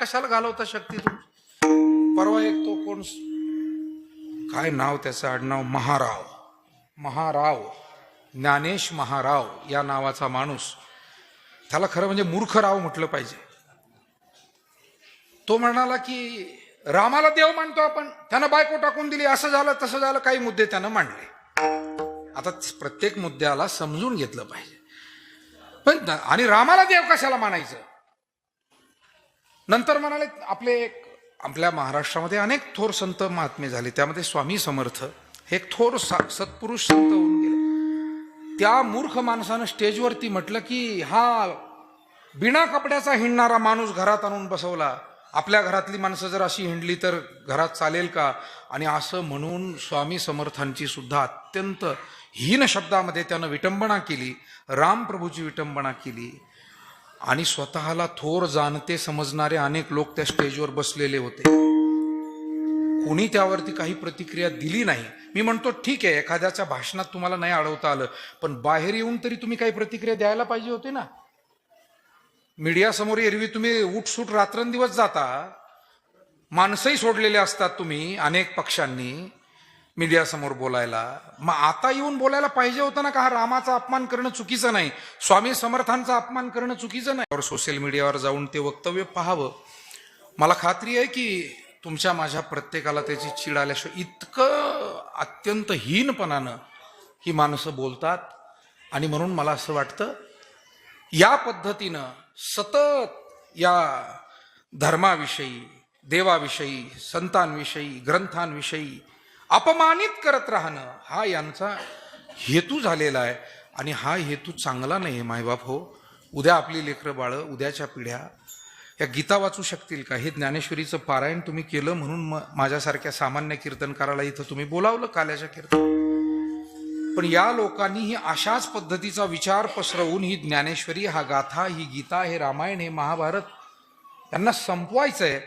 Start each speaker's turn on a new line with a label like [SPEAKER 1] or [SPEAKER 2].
[SPEAKER 1] कशाला घालवता शक्ती तुमची? परवा एक तो कोण काय नाव त्याचं आडनाव? महाराव. महाराव. ज्ञानेश महाराव या नावाचा माणूस. त्याला खरं म्हणजे मूर्खराव म्हटलं पाहिजे. तो म्हणाला की रामाला देव मानतो आपण. त्यानं बायको टाकून दिली. असं झालं तसं झालं. काही मुद्दे त्यानं मांडले. आता प्रत्येक मुद्द्याला समजून घेतलं पाहिजे. पण आणि रामाला देव कशाला मानायचं? नंतर म्हणाले आपले एक आपल्या महाराष्ट्रामध्ये अनेक थोर संत महात्मे झाले. त्यामध्ये स्वामी समर्थ हे थोर सा- सत्पुरुष संत होऊन गेले. त्या मूर्ख माणसानं स्टेजवरती म्हटलं की हा बिना कपड्याचा हिंडणारा माणूस घरात आणून बसवला. आपल्या घरातली माणसं जर अशी हिंडली तर घरात चालेल का? आणि असं म्हणून स्वामी समर्थांची सुद्धा अत्यंत हीन शब्दामध्ये त्यानं विटंबना केली. रामप्रभूची विटंबना केली. आणि स्वतःला थोर जाणते समजणारे अनेक लोक त्या स्टेजवर बसलेले होते. कुणी त्यावरती काही प्रतिक्रिया दिली नाही. मी म्हणतो ठीक आहे एखाद्याच्या भाषणात तुम्हाला नाही अडवता आलं पण बाहेर येऊन तरी तुम्ही काही प्रतिक्रिया द्यायला पाहिजे होते ना. मीडियासमोर एरवी तुम्ही उठसूट रात्रंदिवस जाता. माणसंही सोडलेले असतात तुम्ही अनेक पक्षांनी. मीडियासमोर बोलायला. मग आता येऊन बोलायला पाहिजे होतं ना का हा रामाचा अपमान करणं चुकीचं नाही? स्वामी समर्थांचा अपमान करणं चुकीचं नाही? और सोशल मीडियावर जाऊन ते वक्तव्य पाहावं. मला खात्री आहे की तुमच्या माझ्या प्रत्येकाला त्याची चीड आल्याशिवाय इतकं अत्यंत हीनपणानं ही माणसं बोलतात. आणि म्हणून मला असं वाटतं या पद्धतीनं सतत या धर्माविषयी देवाविषयी संतांविषयी ग्रंथांविषयी अपमानित करत राहणं हा यांचा हेतू झालेला आहे आणि हा हेतू चांगला नाही आहे मायबाप हो. उद्या आपली लेकरं बाळं उद्याच्या पिढ्या या गीता वाचू शकतील का? हे ज्ञानेश्वरीचं पारायण तुम्ही केलं म्हणून म- माझ्यासारख्या सामान्य कीर्तनकाराला इथं तुम्ही बोलावलं काल्याच्या कीर्तन पण या लोकांनी ही अशाच पद्धतीचा विचार पसरवून ही ज्ञानेश्वरी हा गाथा ही गीता हे रामायण हे महाभारत त्यांना संपवायचं आहे